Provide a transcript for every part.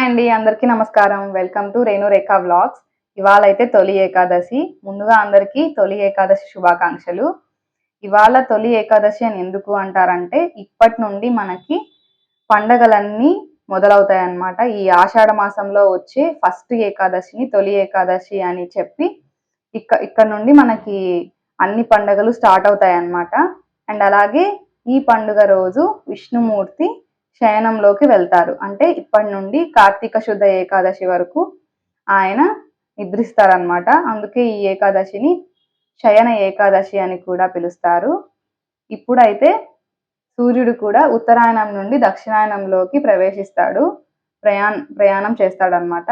Hi అండి అందరికీ నమస్కారం. Welcome to Renu Rekha vlogs. ఇవాళ అయితే తొలి ఏకాదశి. ముందుగా అందరికీ తొలి ఏకాదశి శుభాకాంక్షలు. ఇవాళ తొలి ఏకాదశి అని ఎందుకు అంటారంటే ఇప్పటి నుండి మనకి పండగలన్నీ మొదలవుతాయి అన్నమాట ఈ ఆషాఢ మాసంలో వచ్చే ఫస్ట్ ఏకాదశిని తొలి ఏకాదశి అని చెప్పి ఇక్క ఇక్కడ నుండి మనకి అన్ని పండగలు స్టార్ట్ అవుతాయి అన్నమాట అండ్ అలాగే ఈ పండుగ రోజు విష్ణుమూర్తి శయనంలోకి వెళ్తారు. అంటే ఇప్పటి నుండి కార్తీక శుద్ధ ఏకాదశి వరకు ఆయన నిద్రిస్తారనమాట అందుకే ఈ ఏకాదశిని శయన ఏకాదశి అని కూడా పిలుస్తారు. ఇప్పుడైతే సూర్యుడు కూడా ఉత్తరాయణం నుండి దక్షిణాయనంలోకి ప్రవేశిస్తాడు. ప్రయాణ ప్రయాణం చేస్తాడనమాట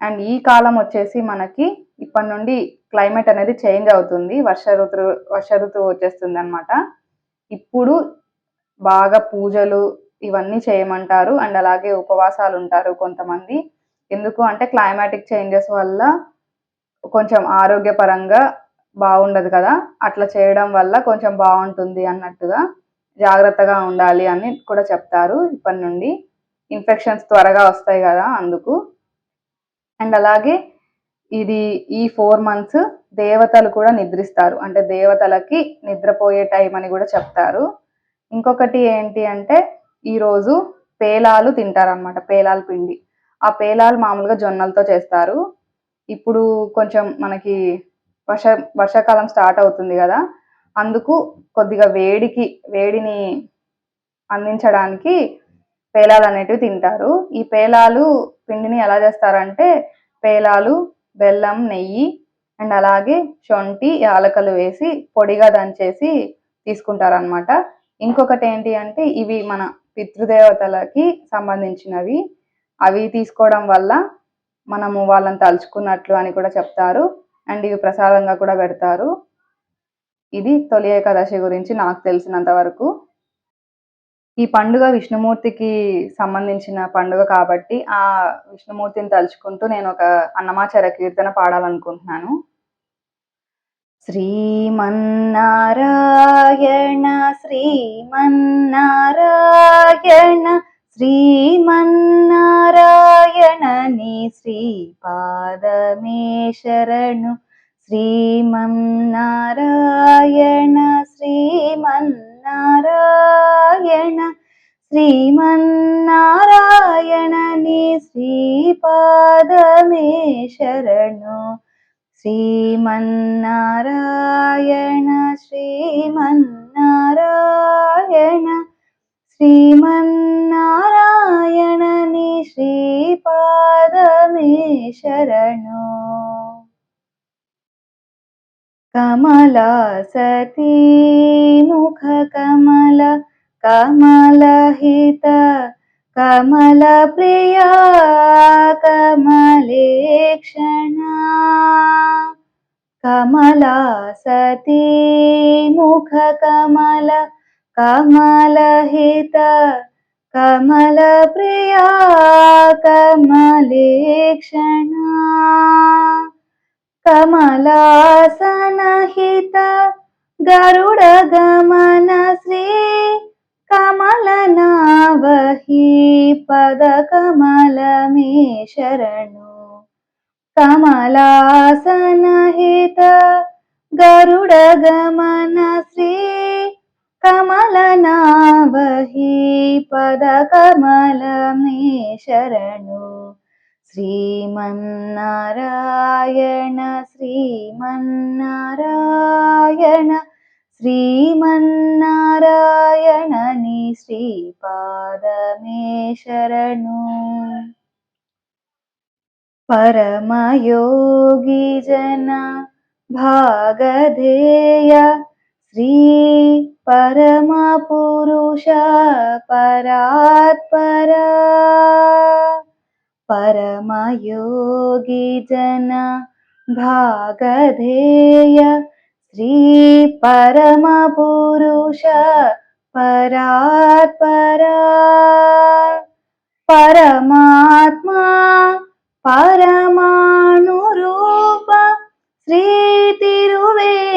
అండ్ ఈ కాలం వచ్చేసి మనకి ఇప్పటి నుండి క్లైమేట్ అనేది చేంజ్ అవుతుంది. వర్ష ఋతువు వర్ష ఋతువు వచ్చేస్తుంది అనమాట ఇప్పుడు బాగా పూజలు ఇవన్నీ చేయమంటారు. అండ్ అలాగే ఉపవాసాలు ఉంటారు కొంతమంది. ఎందుకు అంటే క్లైమాటిక్ చేంజెస్ వల్ల కొంచెం ఆరోగ్యపరంగా బాగుండదు కదా. అట్లా చేయడం వల్ల కొంచెం బాగుంటుంది అన్నట్టుగా జాగ్రత్తగా ఉండాలి అని కూడా చెప్తారు ఇప్పటి నుండి. ఇన్ఫెక్షన్స్ త్వరగా వస్తాయి కదా అందుకు. అండ్ అలాగే ఇది ఈ ఫోర్ మంత్స్ దేవతలు కూడా నిద్రిస్తారు. అంటే దేవతలకి నిద్రపోయే టైం అని కూడా చెప్తారు. ఇంకొకటి ఏంటి అంటే ఈరోజు పేలాలు తింటారనమాట పేలాల పిండి. ఆ పేలాలు మామూలుగా జొన్నలతో చేస్తారు. ఇప్పుడు కొంచెం మనకి వర్ష వర్షాకాలం స్టార్ట్ అవుతుంది కదా అందుకు కొద్దిగా వేడికి వేడిని అందించడానికి పేలాలు అనేటివి తింటారు. ఈ పేలాలు పిండిని ఎలా చేస్తారంటే పేలాలు బెల్లం నెయ్యి అండ్ అలాగే శొంఠి యాలకలు వేసి పొడిగా దంచేసి తీసుకుంటారనమాట ఇంకొకటి ఏంటి అంటే ఇవి మన పితృదేవతలకి సంబంధించినవి. అవి తీసుకోవడం వల్ల మనము వాళ్ళని తలుచుకున్నట్లు అని కూడా చెప్తారు. అండ్ ఇవి ప్రసాదంగా కూడా పెడతారు. ఇది తొలి ఏకాదశి గురించి నాకు తెలిసినంత వరకు. ఈ పండుగ విష్ణుమూర్తికి సంబంధించిన పండుగ కాబట్టి ఆ విష్ణుమూర్తిని తలుచుకుంటూ నేను ఒక అన్నమాచార కీర్తన పాడాలనుకుంటున్నాను. శ్రీమన్నారాయణ శ్రీమన్నారాయణ శ్రీమన్నారాయణని శ్రీపాదమే శరణు. శ్రీమన్నారాయణ శ్రీమన్నారాయణ శ్రీమన్నారాయణని శ్రీపాదమే శరణు. श्रीमन्नारायण श्रीमन्नारायण श्रीमन्नारायणनि श्रीपादमे शरणो। कमला सती मुखकमल कमलहित कमलप्रिया कमलेक्षणा कमला सती मुखकमल कमलहित कमलप्रिया कमलेक्षणा कमलासनहित गरुडगमन श्री కమలనావహి పద కమలమే శరణు కమలాసనహిత గరుడ గమన శ్రీ కమలనావహి పద కమలమే శరణు శ్రీమన్నారాయణ శ్రీమన్నారాయణ శ్రీమన్నారాయణని శ్రీపాదమే శరణు పరమయోగి జన భాగధేయ శ్రీ పరమ పురుష పరాత్పరా. పరమయోగి జన భాగధేయ శ్రీ పరమ పురుష పరాత్పరా పరమాత్మా పరమాణురూప శ్రీ తిరువేంకటగిరి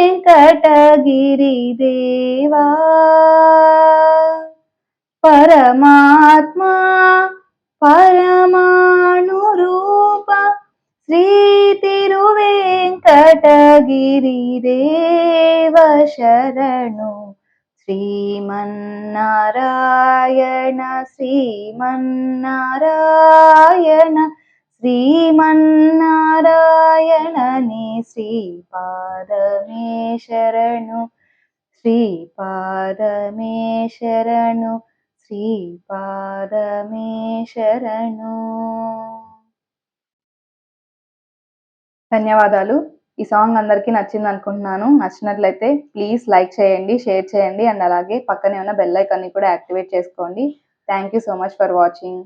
దేవా పరమాత్మా పరమాణురూప శ్రీ గిరి దేవ శరణు శ్రీమన్నారాయణ శ్రీమన్నారాయణ శ్రీమన్నారాయణ నీ శ్రీపాదమే శరణు శ్రీపాదమే శరణు శ్రీపాదమే శరణు ధన్యవాదాలు. ఈ సాంగ్ అందరికీ నచ్చింది అనుకుంటున్నాను. నచ్చినట్లయితే ప్లీజ్ లైక్ చేయండి షేర్ చేయండి. అండ్ అలాగే పక్కనే ఉన్న బెల్ ఐకాన్ని కూడా యాక్టివేట్ చేసుకోండి. Thank you so much for watching.